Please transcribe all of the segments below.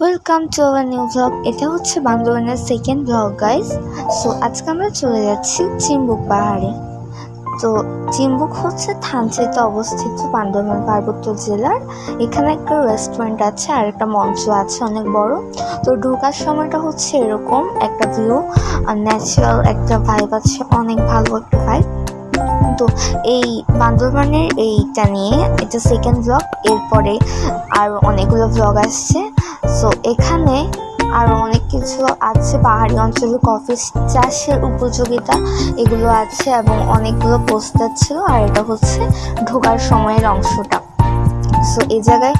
Welcome to our new blog এটা হচ্ছে বান্দরবানের সেকেন্ড ব্লগ গাইস সো আজকে আমরা চলে যাচ্ছি চিম্বুক পাহাড়ে। তো, চিম্বুক হচ্ছে থানচিতে অবস্থিত বান্দরবান পার্বত্য জেলার। এখানে একটা রেস্টুরেন্ট আছে আর একটা মঞ্চ আছে, অনেক বড়। তো, ঢোকার সময়টা হচ্ছে এরকম, একটা ভিউ আর ন্যাচারাল একটা ভাইব আছে, অনেক ভালো একটা ভাইব তো এই বান্দরবানের এইটা নিয়ে এটা সেকেন্ড ব্লগ এরপরে আর অনেকগুলো ব্লগ আসছে। সো এখানে আরও অনেক কিছু আছে, পাহাড়ি অঞ্চলে কফি চাষের উপযোগিতা এগুলো আছে এবং অনেকগুলো পোস্টার ছিল আর এটা হচ্ছে ঢোকার সময়ের অংশটা। সো এই জায়গায়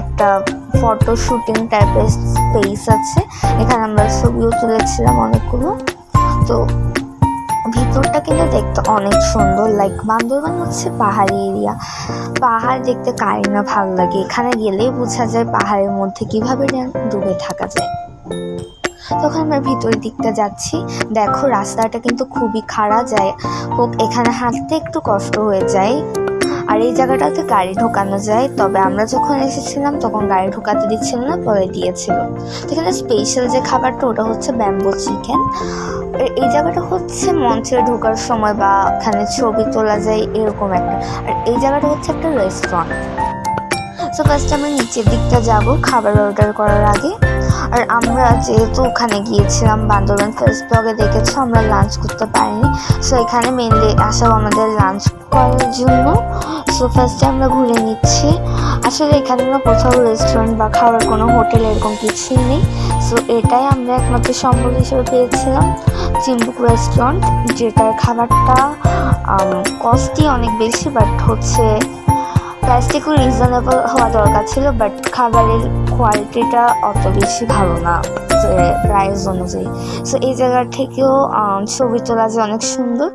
একটা ফটো শুটিং টাইপের স্পেস আছে। এখানে আমরা ছবিও তুলেছিলাম অনেকগুলো। তো ভিতরটা কিন্তু দেখতে অনেক সুন্দর লাইক বান্দরবান হচ্ছে পাহাড়ি এরিয়া পাহাড় দেখতে কারি না ভালো লাগে। এখানে গেলেই বোঝা যায় পাহাড়ের মধ্যে কীভাবে ডুবে থাকা যায়। তখন আমরা ভিতরের দিকটা যাচ্ছি। দেখো, রাস্তাটা কিন্তু খুবই খাড়া, যায় হোক, এখানে হাঁটতে একটু কষ্ট হয়ে যায়। আর এই জায়গাটাতে গাড়ি ঢোকানো যায়। তবে আমরা যখন এসেছিলাম, তখন গাড়ি ঢোকাতে দিচ্ছিল না, পরে দিয়েছিল। এখানে স্পেশাল যে খাবারটা, ওটা হচ্ছে ব্যাম্বো চিকেন এই জায়গাটা হচ্ছে মঞ্চে ঢোকার সময় বা ওখানে ছবি তোলা যায়, এরকম একটা। আর এই জায়গাটা হচ্ছে একটা রেস্টুরেন্ট সো ফার্স্ট আমরা নিচের দিকটা যাব, খাবার অর্ডার করার আগে। আর আমরা যেহেতু ওখানে গিয়েছিলাম, বান্দরবান ফার্স্ট ব্লগে দেখেছ, আমরা লাঞ্চ করতে পারিনি। সো এখানে মেনলি আসাও আমাদের লাঞ্চ করার জন্য। সো ফার্স্টে আমরা ঘুরে নিচ্ছি। আসলে এখানে না কোথাও রেস্টুরেন্ট বা খাওয়ার কোনো হোটেল এরকম কিছুই নেই। সো এটাই আমরা একমাত্র সম্বল হিসেবে পেয়েছিলাম। চিম্বুক রেস্টুরেন্ট যেটার খাবারটা কস্টই অনেক বেশি বাট হচ্ছে প্রাইসটা রিজনেবল হওয়া দরকার ছিল বাট খাবারের কোয়ালিটিটা অত বেশি ভালো না, যে প্রাইস অনুযায়ী। সো এই জায়গা থেকেও ছবি তোলা যে অনেক সুন্দর।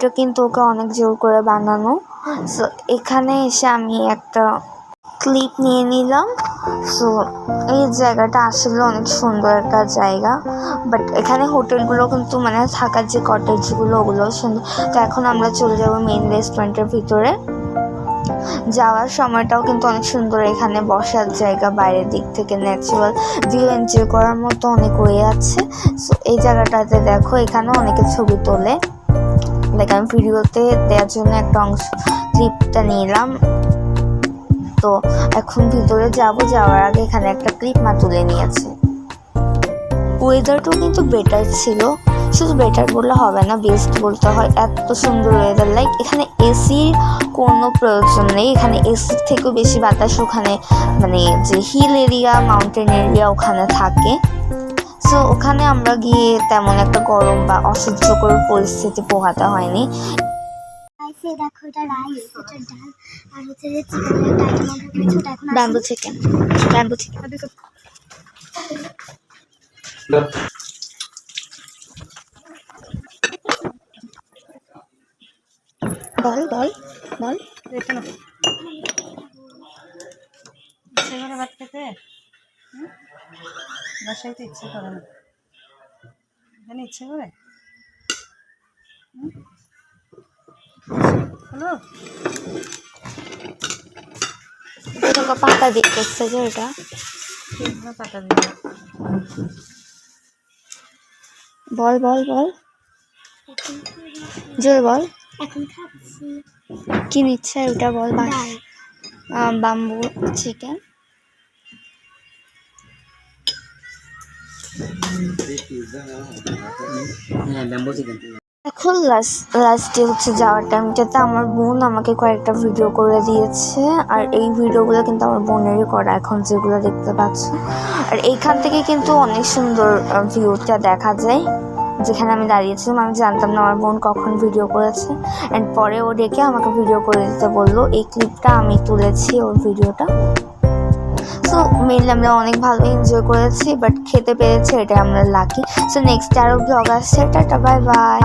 রিলটা কিন্তু ওকে অনেক জোর করে বানানো। সো এখানে এসে আমি একটা ক্লিপ নিয়ে নিলাম। সো এই জায়গাটা আসলে অনেক সুন্দর একটা জায়গা। বাট এখানে হোটেলগুলো কিন্তু মানে থাকার যে কটেজগুলো, ওগুলো সুন্দর। তো এখন আমরা চলে যাব মেইন রেস্টুরেন্টের ভিতরে। যাওয়ার সময়টাও কিন্তু অনেক সুন্দর। এখানে বসার জায়গা, বাইরের দিক থেকে ন্যাচারাল ভিউ এনজয় করার মতো অনেক ওয়ে আছে। সো এই জায়গাটাতে দেখো এখানে অনেকে ছবি তোলে। লাইক আমি ভিডিওতে দেওয়ার জন্য একটা অংশ ক্লিপটা নিলাম। তো এখন ভিতরে যাব, যাওয়ার আগে এখানে একটা ক্লিপ মা তুলে নিয়েছে। ওয়েদারটাও কিন্তু বেটার ছিল। শুধু বেটার বললে হবে না বেস্ট বলতে হয়। এত সুন্দর ওয়েদার লাইক এখানে এসির কোনো প্রয়োজন নেই। এখানে এসির থেকেও বেশি বাতাস ওখানে মানে যে হিল এরিয়া মাউন্টেন এরিয়া ওখানে থাকে। সো ওখানে আমরা গিয়ে তেমন একটা গরম বা অসহ্যকর পরিস্থিতি পোহাতে হয়নি। দেখো এটা রাইস এটা ডাল আর হচ্ছে যে চিকেনের একটা আইটেম অর্ডার করেছি ওটা এখন ব্যাম্বু চিকেন ব্যাম্বু চিকেন বল বল? বাসায় তো ইচ্ছে করে না। এখানে ইচ্ছে করে? তোকে পাতা দিতেছে যে এটা। পাতা দিবে বল বল বল। জোর বল। এখন খাচ্ছি। কি নিচ্ছে ওটা বল বাম্বু চিকেন। এখন লাস্ট লাস্টে হচ্ছে যাওয়ার টাইমটাতে আমার বোন আমাকে কয়েকটা ভিডিও করে দিয়েছে। আর এই ভিডিওগুলো কিন্তু আমার বোনেরই করা এখন, যেগুলো দেখতে পাচ্ছ। আর এইখান থেকে কিন্তু অনেক সুন্দর ভিউটা দেখা যায়। যেখানে আমি দাঁড়িয়েছিলাম, আমি জানতাম না আমার বোন কখন ভিডিও করেছে। অ্যান্ড পরে ও ডেকে আমাকে ভিডিও করে দিতে বলল। এই ক্লিপটা আমি তুলেছি ওর ভিডিওটা সো মেনলি আমরা অনেক ভালো এনজয় করেছি বাট খেতে পেরেছি এটাই আমরা লাকি সো নেক্সট আরও ব্লগ আসছে, টাটা বাই বাই